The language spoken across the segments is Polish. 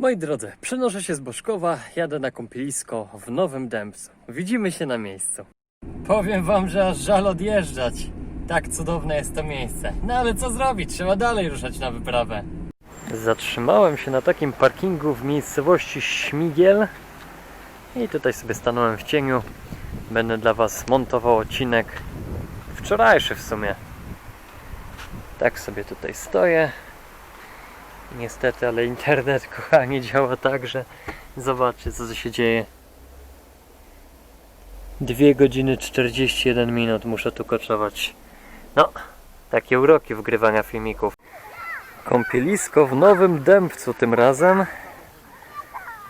Moi drodzy, przenoszę się z Boszkowa, jadę na kąpielisko w Nowym Dębcu. Widzimy się na miejscu. Powiem wam, że aż żal odjeżdżać. Tak cudowne jest to miejsce. No ale co zrobić? Trzeba dalej ruszać na wyprawę. Zatrzymałem się na takim parkingu w miejscowości Śmigiel i tutaj sobie stanąłem w cieniu. Będę dla was montował odcinek wczorajszy w sumie. Tak sobie tutaj stoję. Niestety, ale internet, kochani, działa tak, że zobaczcie, co się dzieje. 2 godziny 41 minut muszę tu koczować. No, takie uroki wgrywania filmików. Kąpielisko w Nowym Dębcu tym razem.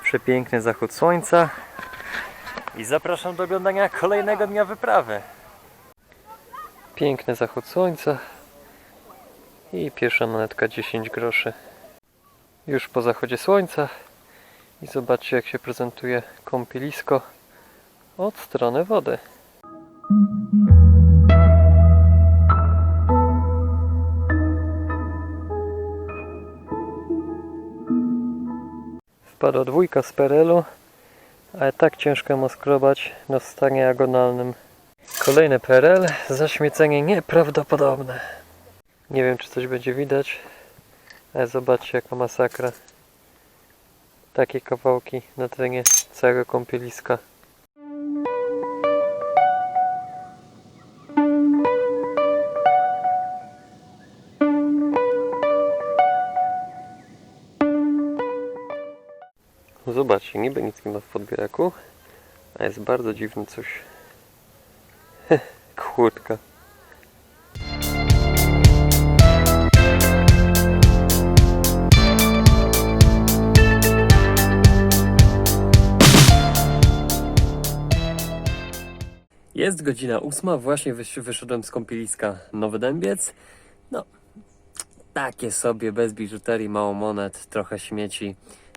Przepiękny zachód słońca. I zapraszam do oglądania kolejnego dnia wyprawy. Piękny zachód słońca. I pierwsza monetka 10 groszy. Już po zachodzie słońca. I zobaczcie jak się prezentuje kąpielisko od strony wody. Wpadła dwójka z perelu, ale tak ciężko ją skrobać na stanie agonalnym. Kolejny perel, zaśmiecenie nieprawdopodobne. Nie wiem czy coś będzie widać, ale zobaczcie jaka masakra. Takie kawałki na terenie całego kąpieliska. Zobaczcie, niby nic nie ma w podbieraku, a jest bardzo dziwne coś. Kłódka. Jest godzina ósma, właśnie wysz- wyszedłem z kąpieliska Nowy Dębiec. No, takie sobie, bez biżuterii, mało monet, trochę śmieci.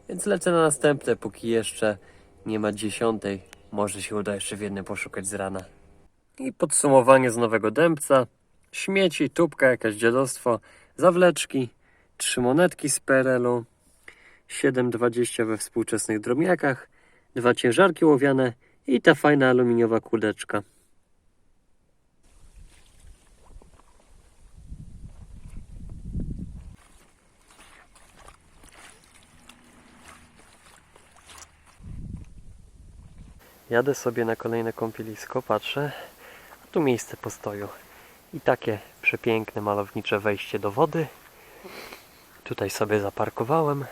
Więc lecę na następne, póki jeszcze nie ma dziesiątej. Może się uda jeszcze w jednym poszukać z rana. I podsumowanie z Nowego Dębca. Śmieci, tubka, jakieś dziadostwo, zawleczki, trzy monetki z PRL-u, 7,20 we współczesnych drobniakach, dwa ciężarki łowiane i ta fajna aluminiowa kudeczka. Jadę sobie na kolejne kąpielisko, patrzę, a tu miejsce postoju. I takie przepiękne, malownicze wejście do wody. Tutaj sobie zaparkowałem.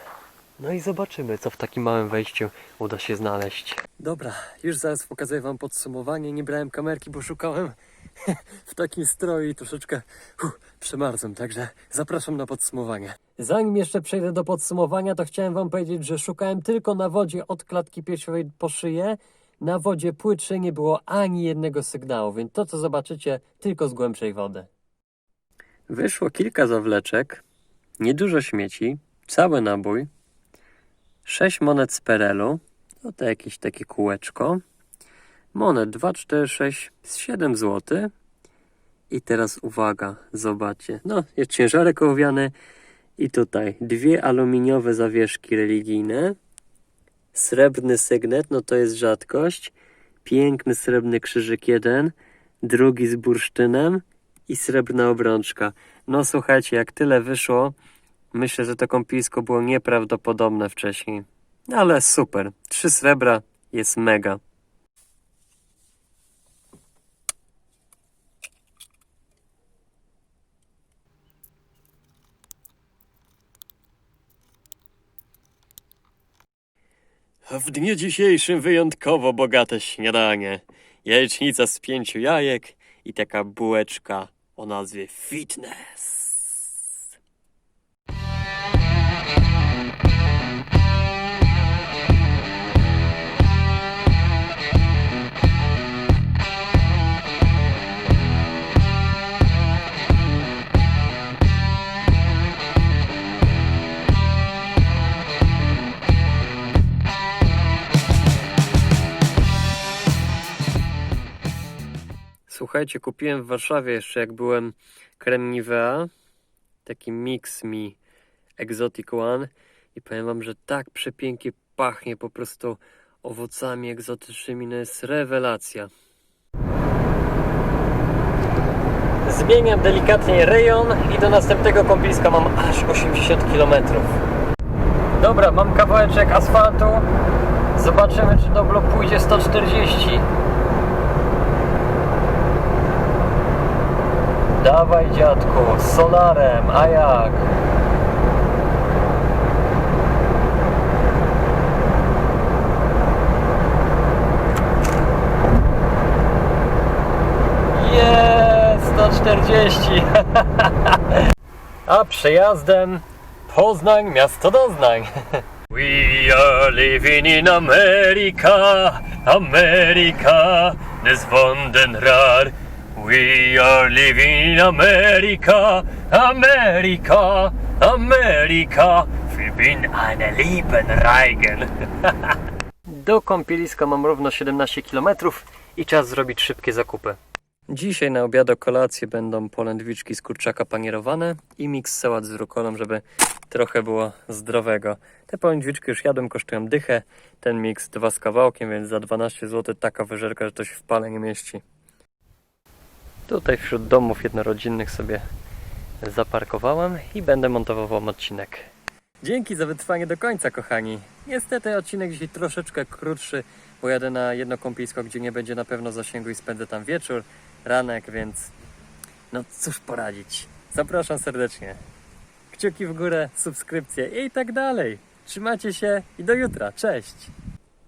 No i zobaczymy, co w takim małym wejściu uda się znaleźć. Dobra, już zaraz pokazuję Wam podsumowanie. Nie brałem kamerki, bo szukałem w takim stroju i troszeczkę huh, przemarzłem, także zapraszam na podsumowanie. Zanim jeszcze przejdę do podsumowania, to chciałem Wam powiedzieć, że szukałem tylko na wodzie od klatki piersiowej po szyję. Na wodzie płytszej nie było ani jednego sygnału, więc to, co zobaczycie, tylko z głębszej wody. Wyszło kilka zawleczek, niedużo śmieci, cały nabój, sześć monet z perelu, no to jakieś takie kółeczko, monet 2, 4, 6, z 7 zł. I teraz uwaga, zobaczcie, no jest ciężarek ołowiany. I tutaj dwie aluminiowe zawieszki religijne, srebrny sygnet, no to jest rzadkość, piękny srebrny krzyżyk jeden, drugi z bursztynem i srebrna obrączka. No słuchajcie, jak tyle wyszło, myślę, że to kąpielisko było nieprawdopodobne wcześniej. Ale super, trzy srebra jest mega. W dniu dzisiejszym wyjątkowo bogate śniadanie. Jajecznica z pięciu jajek i taka bułeczka o nazwie Fitness. Słuchajcie, kupiłem w Warszawie jeszcze jak byłem krem Nivea. Taki Mix Me Exotic One. I powiem wam, że tak przepięknie pachnie po prostu owocami egzotycznymi, no jest rewelacja. Zmieniam delikatnie rejon i do następnego kąpieliska mam aż 80 km. Dobra, mam kawałeczek asfaltu. Zobaczymy, czy dobro pójdzie 140. Dawaj dziadku, z solarem, a jak? Jest 140. A przejazdem Poznań, miasto doznań. We are living in America, America des Wundenrar. We are living in America, America, America. Wir bin eine lieben Reigen. Do kąpieliska mam równo 17 km i czas zrobić szybkie zakupy. Dzisiaj na obiad o kolację będą polędwiczki z kurczaka panierowane i miks sałat z rukolą, żeby trochę było zdrowego. Te polędwiczki już jadłem, kosztują dychę. Ten miks dwa z kawałkiem, więc za 12 zł taka wyżerka, że to się w pale nie mieści. Tutaj wśród domów jednorodzinnych sobie zaparkowałem i będę montował wam odcinek. Dzięki za wytrwanie do końca, kochani. Niestety odcinek dzisiaj troszeczkę krótszy, bo jadę na jedno kąpielisko, gdzie nie będzie na pewno zasięgu i spędzę tam wieczór, ranek, więc no cóż poradzić. Zapraszam serdecznie. Kciuki w górę, subskrypcje i tak dalej. Trzymajcie się i do jutra. Cześć!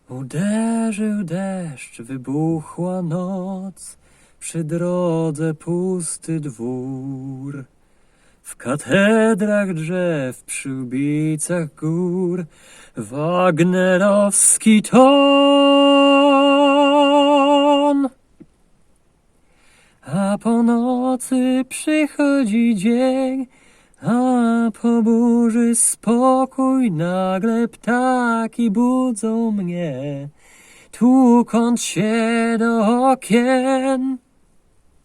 Uderzył deszcz, wybuchła noc, przy drodze pusty dwór. W katedrach drzew, przy ubicach gór, Wagnerowski ton. A po nocy przychodzi dzień, a po burzy spokój, nagle ptaki budzą mnie, tłukąc się do okien.